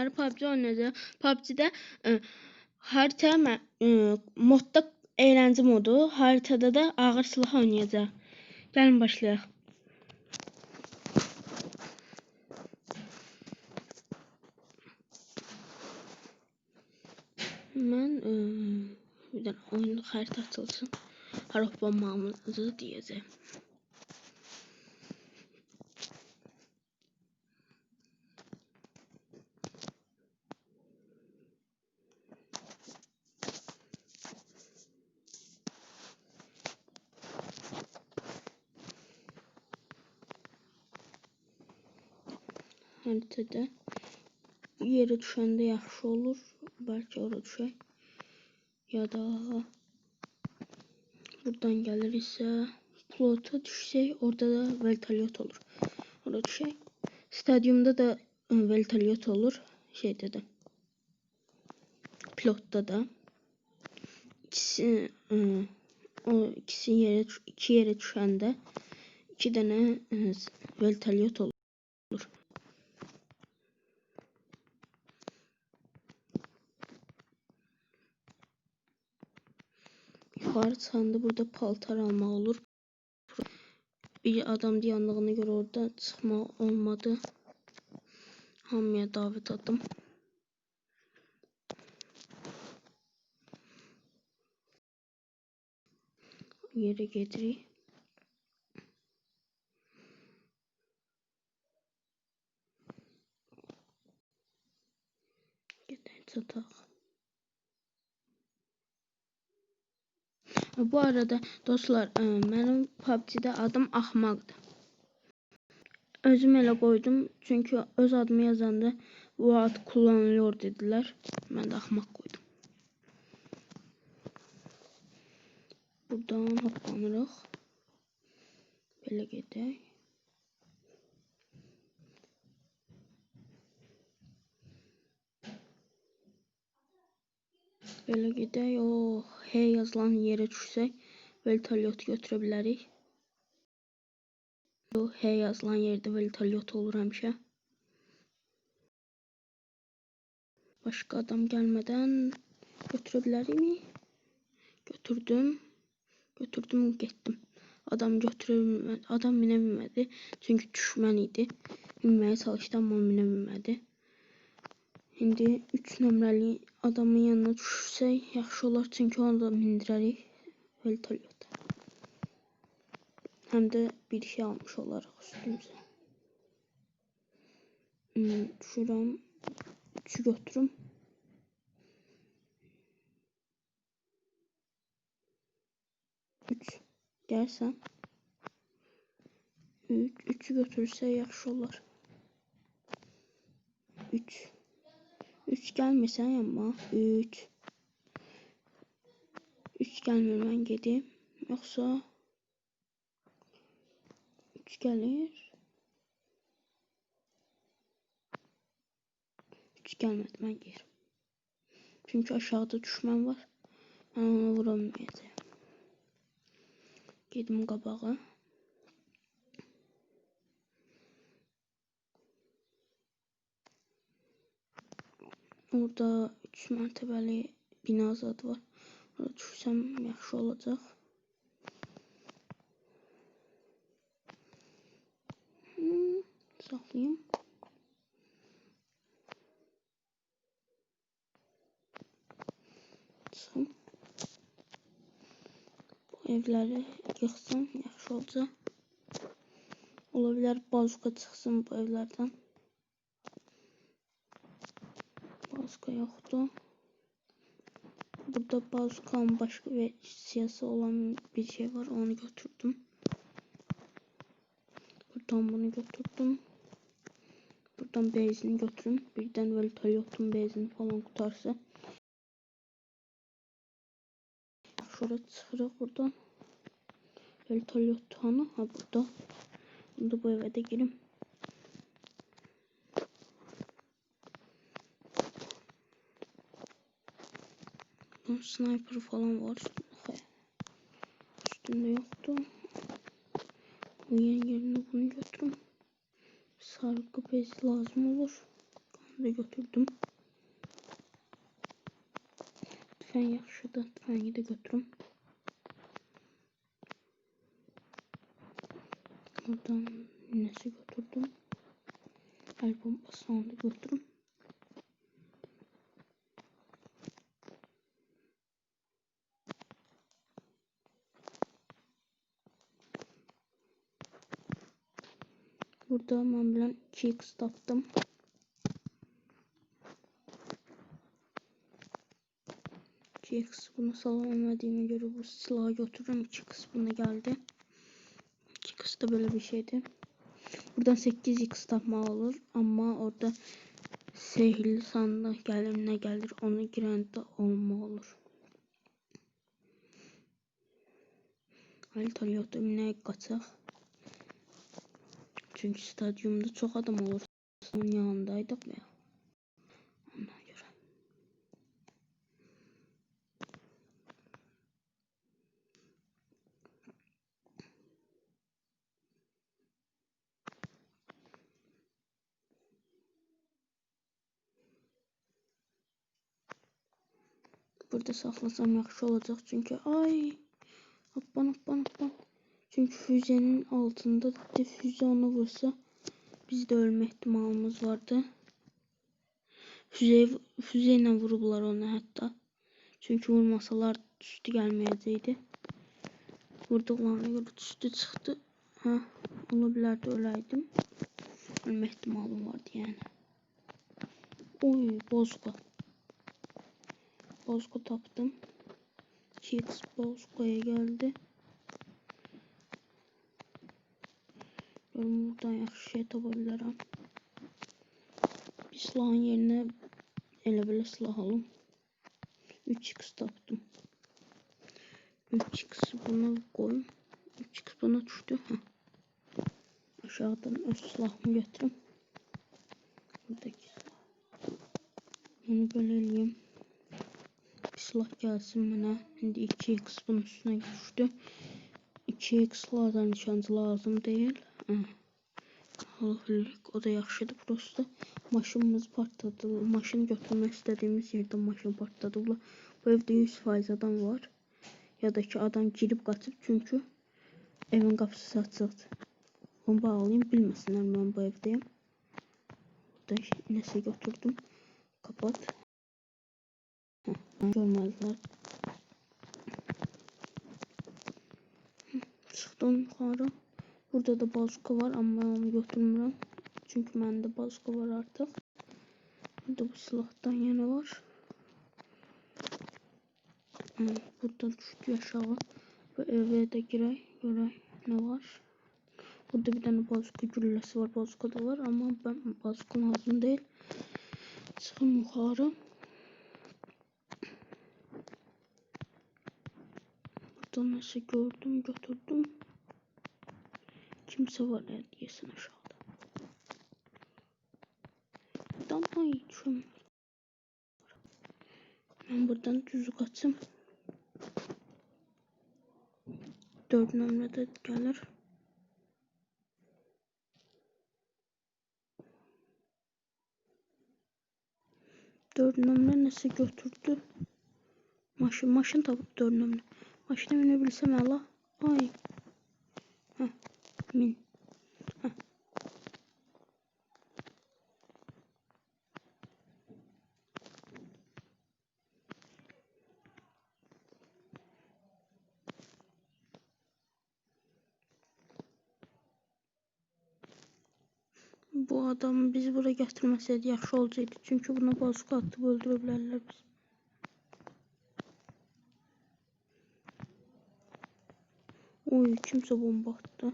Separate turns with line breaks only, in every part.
günləri PUBG oynayacağıq. PUBG-də ə, harita ə, modda eğlence modu, haritada da ağır silah oynayacağıq. Gəlin başlayaq. Mən ə, bir dənə oyun xəritə açılsın. Harapanmamızı deyəcəm. Haritada yere düşəndə yaxşı olur. Bəlkə ora düşək. Ya da buradan gəliriksə plota düşsək, orada da vertolyot olur. Ora düşək. Stadyumda da ə, vertolyot olur. Şeydə də. Pilotda da. İkisi ə, o ikisi yere iki yere düşəndə iki dənə ə, vertolyot olur. Yukarı çıkanda burada paltar almaq olur. Bir adam dayanlığına göre orada çıxma olmadı. Hamıya davet atdım. Yere gedirik. Gedək çataq. Bu arada dostlar ə, mənim PUBG-də adım Axmaqdır. Özüm elə qoydum çünki öz adımı yazanda bu ad kullanılıyor dedilər. Mən də Axmaq qoydum. Buradan hoplanırıq. Belə gedək. Belə gedək. O H yazılan yerə düşsək, vertolyot götürə bilərik. O H yazılan yerdə vertolyot olur həmişə. Başqa adam gəlmədən götürə bilərikmi? Götürdüm. Götürdüm, getdim. Adam götürülmədi. Adam minə bilmədi. Çünki düşmən idi. Minməyə çalışdı, amma minə bilmədi. İndi 3 nömrəli adamın yanına düşsək yaxşı olar, çünki onu da mindirərik vertolyota. Həm də bir şey almış olarıq üstümüzə. Hmm, düşürəm. 3'ü götürüm. Üç. Gəlsən. Üç. Üçü götürsə yaxşı olar. Üç. Üç gəlmirsən yanıma. Üç. Üç gəlmir mən gedim. Yoxsa üç gəlir. Üç gəlmədi mən gerim. Çünki aşağıda düşmən var. Mən ona vura bilməyəcəyəm. Gedim qabağa. Orada 3 mərtəbəli bina zad var. Orada düşsəm yaxşı olacaq. Hmm, saxlayım. Çıxım. Bu evləri yıxsam yaxşı olacaq. Ola bilər bazuka çıxsın bu evlərdən. Bazuka yoxdur. Burada bazukanın başqa versiyası olan bir şey var. Onu götürdüm. Buradan bunu götürdüm. Buradan benzini götürüm. Birdən vertolyotun benzini falan qutarsa. Şöyle çıxırıq buradan. Vertolyot hanı? Ha burada. Şimdi bu eve de girim. Bunun sniper falan var. Üstünde yoktu. Yeni yerine bunu götürüm. Sargı bezi lazım olur. da götürdüm. Tüfen yaxşıdır. Tüfengi de götürüm. Buradan nesi götürdüm. El bombasını da götürüm. Burada bilen 2x taptım. GX bunu salamadığıma göre bu silahı götürürüm. 2x buna geldi. 2x da böyle bir şeydi. Buradan 8x tapma olur ama orada sehirli sandık gelir ne gelir onu girende olma olur. Haritada ne kaçaq. Çünkü stadyumda çok adam olur. Onun yanındaydık ya. Ona göre. Burada saklasam yaxşı olacak çünkü ay hoppan hoppan hoppan. Çünkü füzenin altında de füze ona vursa biz de ölme ihtimalimiz vardı. Füze, füzeyle vurublar onu hatta. Çünkü vurmasalar düştü gelmeyecekti. Vurduklarına göre düştü çıktı. Ha, olabilirdi öleydim. Ölme ihtimalim vardı yani. Oy bozka. Bozka taptım. Cheats Bozka'ya geldi. Görüm buradan yaxşı şey tapabilirim. Bir silahın yerine elə belə silah alım. 3x tapdım. 3x buna koyum. 3x buna düştü. Heh. Aşağıdan öz silahımı götürüm. Buradaki silah. Bunu böyle eləyim. Bir silah gelsin bana. Şimdi 2x bunun üstüne düştü. 2x lazım nişancı lazım değil. Hafiflik o da yaxşıdır prosta. Maşınımız partladı. Maşın götürmək istədiyimiz yerdə maşın partladı. Bu evdə 100% adam var. Ya da ki adam girib qaçıb çünki evin qapısı açıqdır. Onu bağlayayım bilməsinlər mən bu evdəyim. Burada nəsə götürdüm. Kapat. Heh, görmezler. Çıxdım yuxarı. Burada da bazuka var ama onu götürmürəm. Çünkü məndə bazuka var artıq. Burada bu silahdan yine var. Hmm, Burada düşdü aşağı. Bu eve də girək, görək nə var. Burada bir tane bazuka gülləsi var, bazuka da var ama ben bazuka lazım değil. Çıxım yuxarı. Burada nəsə gördüm, götürdüm. Kimse var ya diyesin aşağıda. Buradan ay düşüm. Ben buradan düzü kaçım. Dört nömrede gelir. Dört nömre nasıl götürdü? Maşın, maşın tabi dört nömre. Maşına binebilsem Allah. Ay. Heh. Min. Bu adamı biz buraya getirmeseydi yaxşı olacaktı. Çünkü buna bazuka atıp öldürebilirler biz. Oy kimse bomba attı.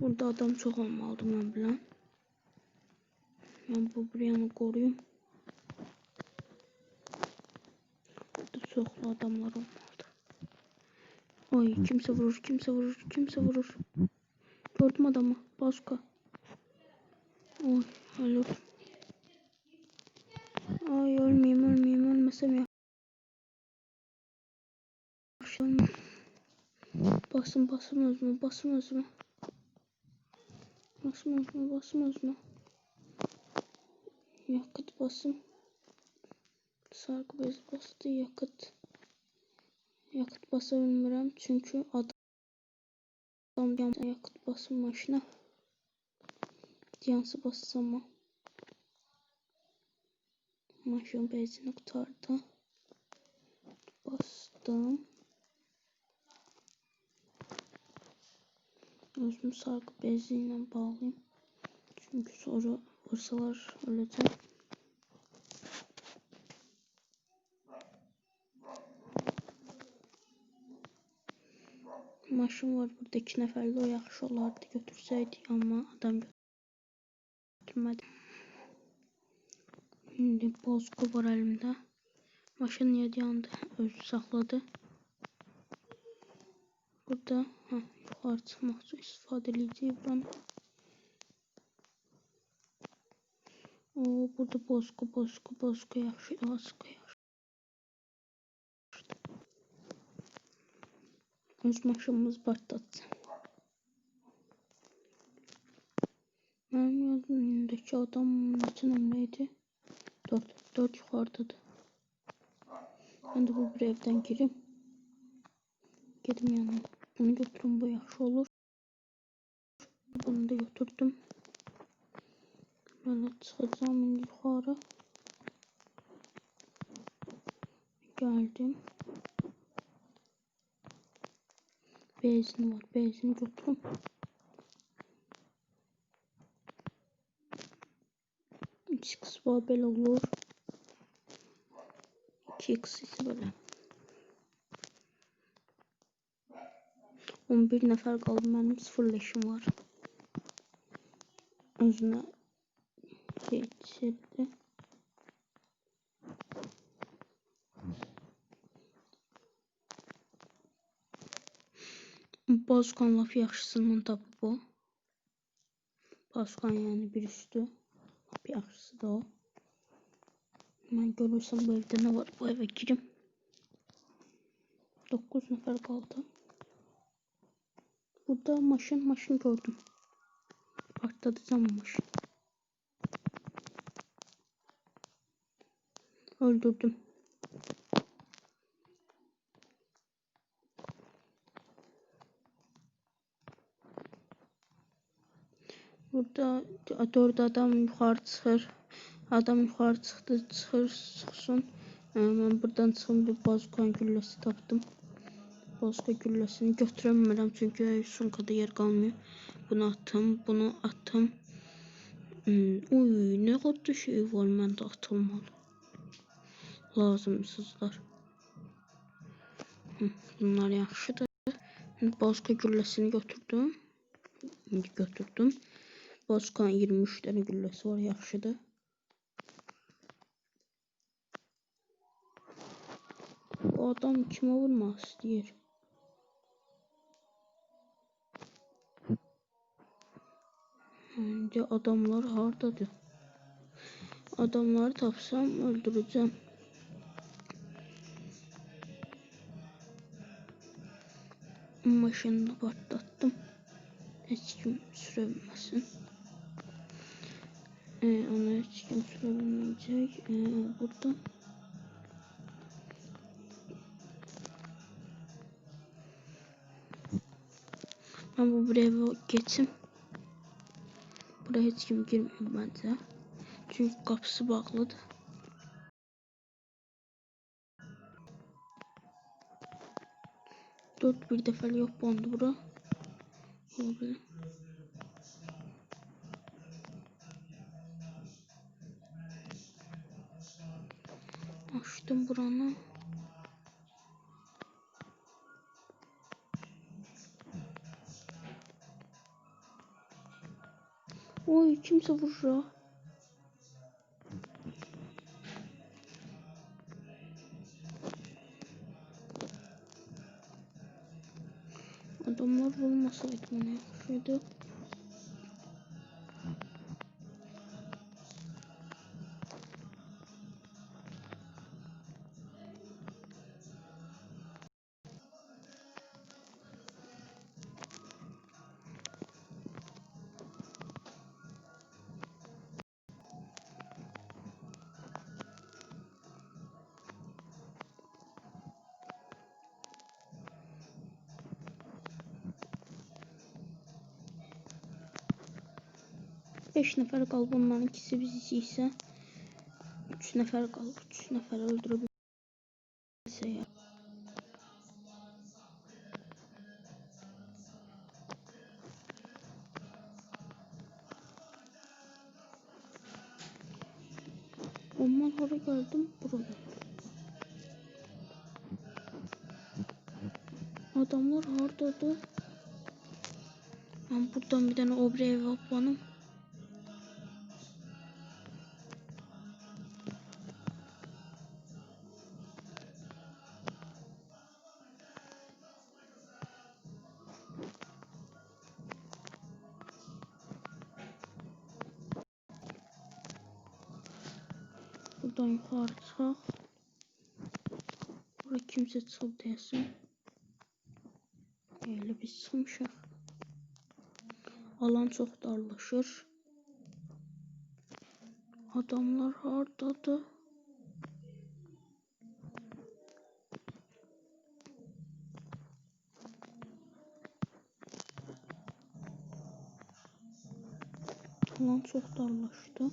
Burada adam çok olmalı ben bilen. Ben bu buranı koruyayım. Burada çoxlu adamlar olmalı. Oy kimse vurur, kimse vurur, kimse vurur. Gördüm adamı. Bazuka. Oy ölür. Ay ölmeyeyim ölmeyeyim ölmesem ya. Basın basın özüme basın özüme. Basın özüme basın özüme. Yakıt basım. Sargı bez bastı yakıt. Yakıt basa bilmirəm çünkü adam yakıt basım maşına. Yansı bassam maşın benzini kurtardı. Bastım. Özümü sargı beziyle bağlayayım. Çünkü sonra vursalar öleceğim. Maşın var burada iki nəfərli o yaxşı olardı götürsəydik amma adam götürmədi. Şimdi bozku var elimdə. Maşın niyə dayandı? Özü saxladı. Burada hə, yuxarı çıxmaq üçün istifadə edəcəyik buranı. O, burada bozku, bozku, bozku yaxşı, bozku yaxşı. Öz maşınımız partladı. Mənim yanımdakı adam neçə nömrəydi? 4. 4 yuxarıdadır. Ben de bu bir evden gireyim. Gedim yanına. Bunu götürün bu yaxşı olur. Bunu da götürdüm. Böyle çıkacağım indi yukarı. Geldim. Benzin var. Benzini götürün. X var böyle olur. 2x ise böyle. 11 nəfər qaldı. Mənim sıfır leşim var. Özünə geçirdi. Bozkan laf yaxşısından tapıb bu. Bozkan yəni bir üstü. Laf yaxşısı da o. Mən görürsəm bu evdə nə var? Bu evə girim. 9 nəfər qaldı. Burada maşın maşın gördüm. Patlatacağım maşın. Öldürdüm. Burada dört adam yukarı çıxır. Adam yukarı çıxdı, çıxır, çıxsın. Mən buradan çıxım bir bazukon gülləsi tapdım. Başka güllesini götüremiyorum çünkü sumkada yer kalmıyor. Bunu attım, bunu attım. Hmm, uy, ne kadar şey var məndə atılmalı. Lazımsızlar. Bunlar yaxşıdır. Başka güllesini götürdüm. İndi götürdüm. Başka 23 tane güllesi var, yaxşıdır. Bu adam kime vurmaq istəyir? Bence adamlar hardadır. Adamları tapsam öldüreceğim. Maşını patlattım. Hiç kim sürebilmesin. Ee, onu hiç kim sürebilmeyecek. Ee, burada ben bu buraya geçim. Buraya hiç kim girmiyor bence. Çünkü kapısı bağlıdır. Dört bir defa yok bondu bura. Açtım buranı. Oy kimse vurur. Adamlar vurmasaydı bana yakışıyordu. 5 nəfər qalıb. Onların ikisi bizi isə 3 nəfər qalıb. 3 nəfər öldürə bilsə ya. Ondan hara geldim? Buraya. Adamlar hardadır? Ben buradan bir tane obre ev Buradan yukarı çıkaq. Bura kimsə çıxıb deyəsən. Elə biz çıxmışıq. Alan çox darlaşır. Adamlar hardadır? Alan çox darlaşdı.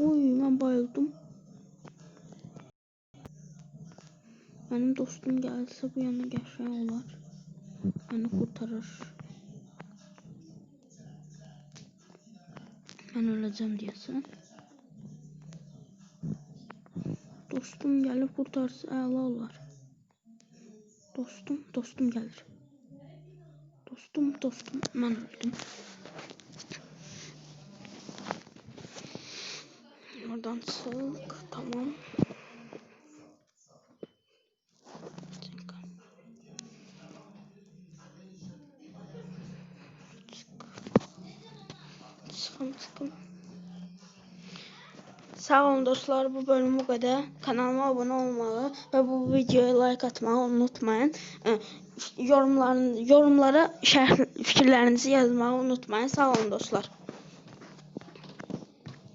Oy, mən bayıldım. Mənim dostum gəlsə bu yana qəşəng olar. Məni qurtarır. Mən öləcəm deyəsən. Dostum gəlib qurtarsa əla olar. Dostum, dostum gəlir. Dostum, dostum, mən öldüm. Oradan çık, tamam. Çıkın, çıkın. Sağ olun dostlar, bu bölüm bu kadar. Kanalıma abone olmağı ve bu videoya like atmayı unutmayın. Ee, Yorumların, yorumlara şərh fikirlərinizi yazmağı unutmayın. Sağ olun dostlar.